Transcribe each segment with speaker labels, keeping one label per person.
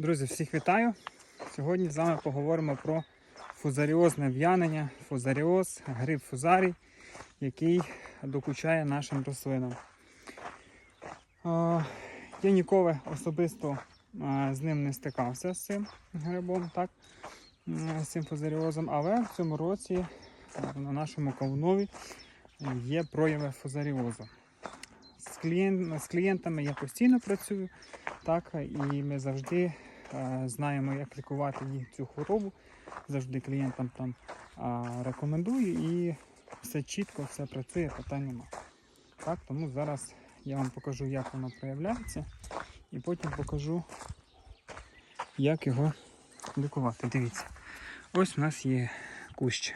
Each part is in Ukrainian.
Speaker 1: Друзі, всіх вітаю! Сьогодні з вами поговоримо про фузаріозне в'янення, фузаріоз, гриб фузарій, який докучає нашим рослинам. Е, Я ніколи особисто е, з ним не стикався з цим грибом, так? з цим фузаріозом, але в цьому році е, на нашому кавунові є прояви фузаріозу. З, клієнтами я постійно працюю, так, і ми завжди знаємо, як лікувати їх цю хворобу. Завжди клієнтам там е, рекомендую і все чітко, все працює, питань нема. Так, тому зараз я вам покажу, як воно проявляється, і потім покажу, як його лікувати. Дивіться, ось у нас є кущ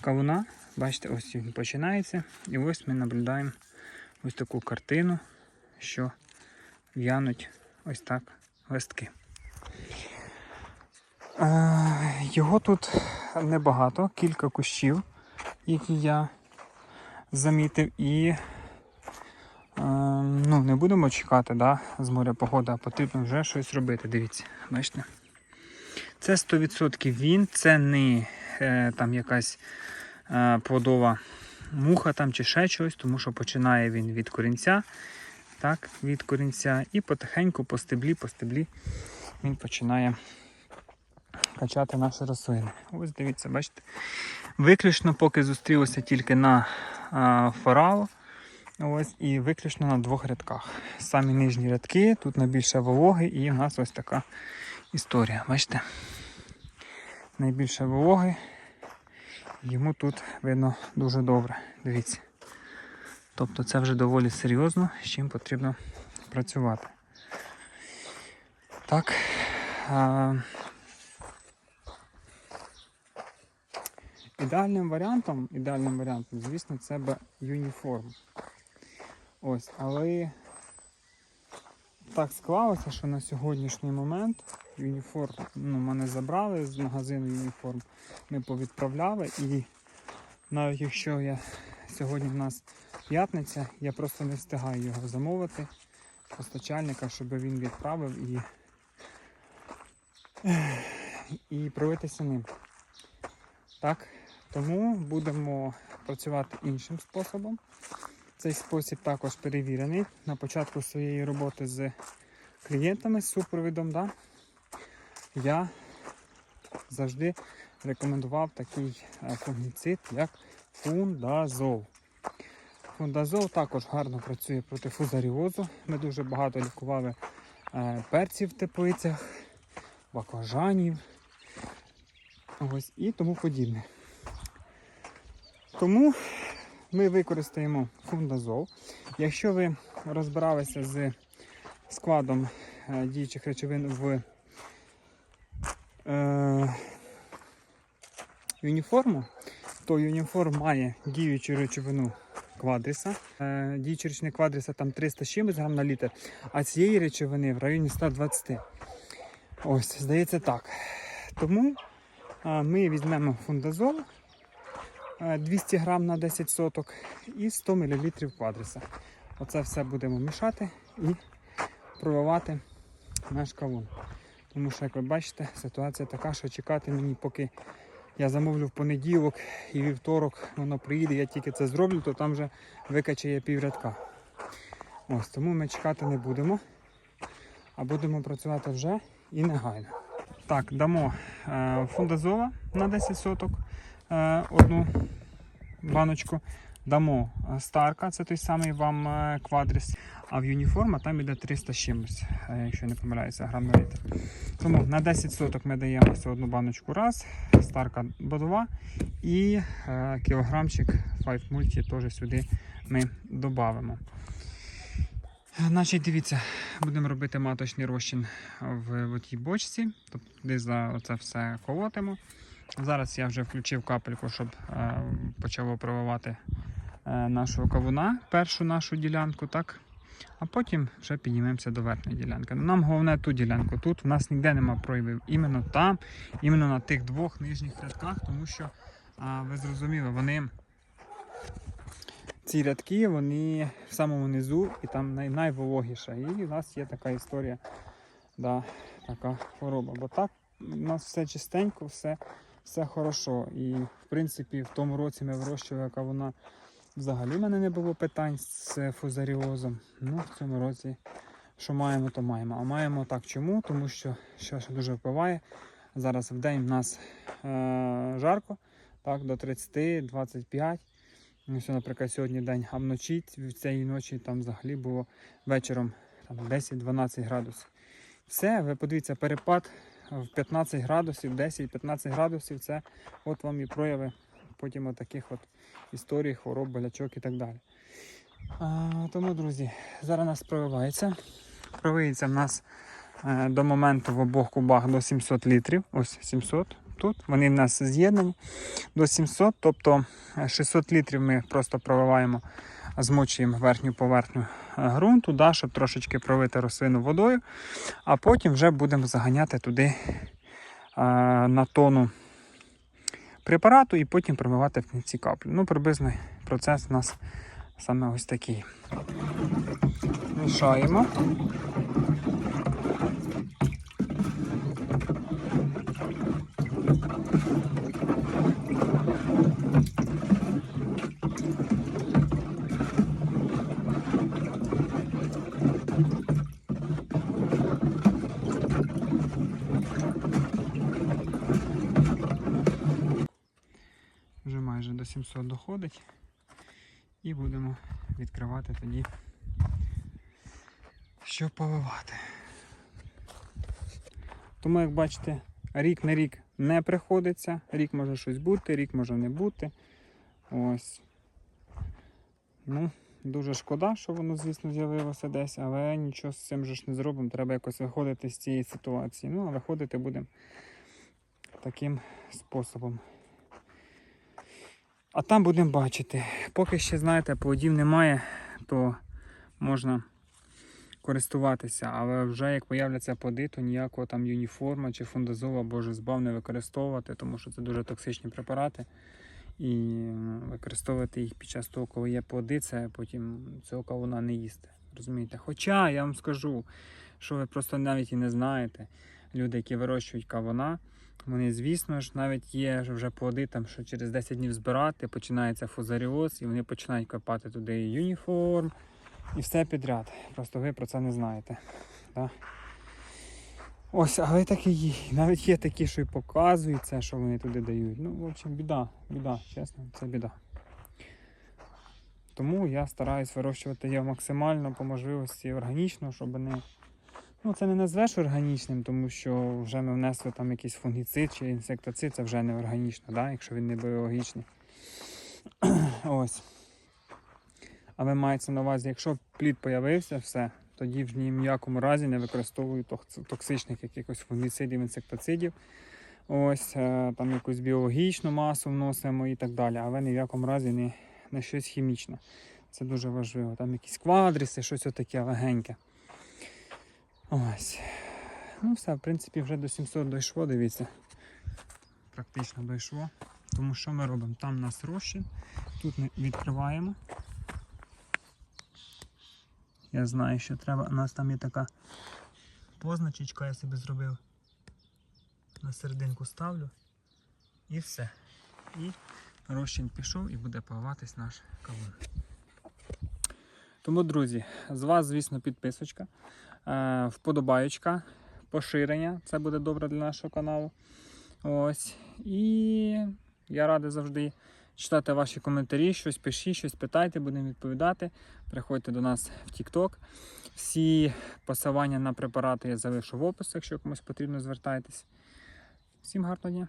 Speaker 1: кавуна. Бачите, ось він починається. І ось ми наблюдаємо ось таку картину, що в'януть ось так листки. Е, Його тут небагато, кілька кущів, які я замітив, і е, ну, не будемо чекати да, з моря погоди, а потрібно вже щось робити. Дивіться, бачите? Це 100% він, це не е, там якась плодова муха там чи ще щось, тому що починає він від корінця, так, від корінця, і потихеньку по стеблі, по стеблі він починає качати наші рослини. Ось дивіться, бачите. Виключно поки зустрілося тільки на а, форао. Ось, і виключно на двох рядках. Самі нижні рядки, тут найбільше вологи, і в нас ось така історія. Бачите? Найбільше вологи. Йому тут видно дуже добре. Дивіться. Тобто це вже доволі серйозно, з чим потрібно працювати. Так. А... Ідеальним варіантом, ідеальним варіантом, звісно, це б юніформ. Ось, але так склалося, що на сьогоднішній момент юніформ ну, мене забрали з магазину юніформ. Ми повідправляли і навіть якщо я сьогодні в нас п'ятниця, я просто не встигаю його замовити постачальника, щоб він відправив і, і провитися ним. Так, тому будемо працювати іншим способом. Цей спосіб також перевірений на початку своєї роботи з клієнтами з супровідом. Да? Я завжди рекомендував такий е, фунгіцид, як фундазол. Фундазол також гарно працює проти фузаріозу. Ми дуже багато лікували е, перців в теплицях, баклажанів ось, і тому подібне. Тому ми використаємо фундазол. Якщо ви розбиралися з складом е, діючих речовин в е, юніформу, то юніформ має діючу речовину квадриса. Е, діюча речовина квадриса там 300 чимось грам на літр, а цієї речовини в районі 120. Ось, здається так. Тому е, ми візьмемо фундазол. е, 200 грам на 10 соток і 100 мл квадриса. Оце все будемо мішати і проливати наш кавун. Тому що, як ви бачите, ситуація така, що чекати мені, поки я замовлю в понеділок і вівторок воно приїде, я тільки це зроблю, то там вже викачає піврядка. Ось, тому ми чекати не будемо, а будемо працювати вже і негайно. Так, дамо е, фундазола на 10 соток е, одну баночку. Дамо е, старка, це той самий вам е, квадрис. А в юніформа там іде 300 з чимось, е, якщо не помиляюся, грам на літр. Тому на 10 соток ми даємо ось одну баночку раз, старка бодова і кілограмчик 5 Multi теж сюди ми додамо. Значить, дивіться, будемо робити маточний розчин в, в тій бочці, тобто туди за це все колотимо. Зараз я вже включив капельку, щоб е, почало проливати нашого кавуна, першу нашу ділянку, так? А потім вже піднімемося до верхньої ділянки. Ну, нам головне ту ділянку. Тут у нас ніде нема проявів. Іменно там, іменно на тих двох нижніх рядках, тому що а, ви зрозуміли, вони ці рядки вони в самому низу і там най- найвологіше. І у нас є така історія да, така хвороба. Бо так у нас все чистенько, все, все хорошо. І в принципі в тому році ми вирощували кавуна. Взагалі в мене не було питань з фузаріозом. Ну, в цьому році, що маємо, то маємо. А маємо так чому? Тому що що дуже впливає. Зараз в день в нас е- жарко, так, до 30-25. Ну, Ось, наприклад, сьогодні день, а вночі в цієї ночі там взагалі було вечором там, 10-12 градусів. Все, ви подивіться, перепад в 15 градусів, 10-15 градусів це от вам і прояви потім от таких от історій, хвороб, болячок і так далі. А, тому, друзі, зараз нас проливається. Проливається в нас е, до моменту в обох кубах до 700 літрів. Ось 700 тут. Вони в нас з'єднані до 700, тобто е, 600 літрів ми просто проливаємо, змочуємо верхню поверхню е, ґрунту, да, щоб трошечки пролити рослину водою, а потім вже будемо заганяти туди е, на тону препарату і потім промивати в кінці каплю. Ну, приблизний процес у нас саме ось такий. Мішаємо. Вже майже до 700 доходить. І будемо відкривати тоді, що поливати. Тому, як бачите, рік на рік не приходиться. Рік може щось бути, рік може не бути. Ось. Ну, дуже шкода, що воно, звісно, з'явилося десь, але нічого з цим же ж не зробимо. Треба якось виходити з цієї ситуації. Ну, а виходити будемо таким способом. А там будемо бачити. Поки ще, знаєте, плодів немає, то можна користуватися. Але вже як появляться плоди, то ніякого там юніформа чи фундазола боже збав не використовувати, тому що це дуже токсичні препарати. І використовувати їх під час того, коли є плоди, це потім цього кавуна не їсти. Розумієте? Хоча я вам скажу, що ви просто навіть і не знаєте, люди, які вирощують кавуна, вони, звісно ж, навіть є вже плоди, там, що через 10 днів збирати, починається фузаріоз, і вони починають копати туди юніформ і все підряд. Просто ви про це не знаєте. Да? Ось, але так і є. Навіть є такі, що і показують це, що вони туди дають. Ну, в общем, біда, біда, чесно, це біда. Тому я стараюсь вирощувати його максимально по можливості органічно, щоб не. Ну, це не назвеш органічним, тому що вже ми внесли там якийсь фунгіцид чи інсектицид, це вже не органічно, да? якщо він не біологічний. Ось. Але мається на увазі, якщо плід появився, все, тоді в ні в ніякому разі не використовую токсичних якихось фунгіцидів, інсектицидів. Ось е, там якусь біологічну масу вносимо і так далі, але ні в якому разі не, не щось хімічне. Це дуже важливо. Там якісь квадріси, щось таке легеньке. Ось. Ну все, в принципі, вже до 700 дійшло, дивіться. Практично дійшло. Тому що ми робимо? Там у нас розчин. Тут ми відкриваємо. Я знаю, що треба. У нас там є така позначечка, я собі зробив. На серединку ставлю. І все. І розчин пішов і буде поливатись наш кавун. Тому, друзі, з вас, звісно, підписочка, вподобаючка, поширення. Це буде добре для нашого каналу. Ось. І я радий завжди читати ваші коментарі, щось пишіть, щось питайте, будемо відповідати. Приходьте до нас в TikTok. Всі посилання на препарати я залишу в описі, якщо комусь потрібно, звертайтесь. Всім гарного дня!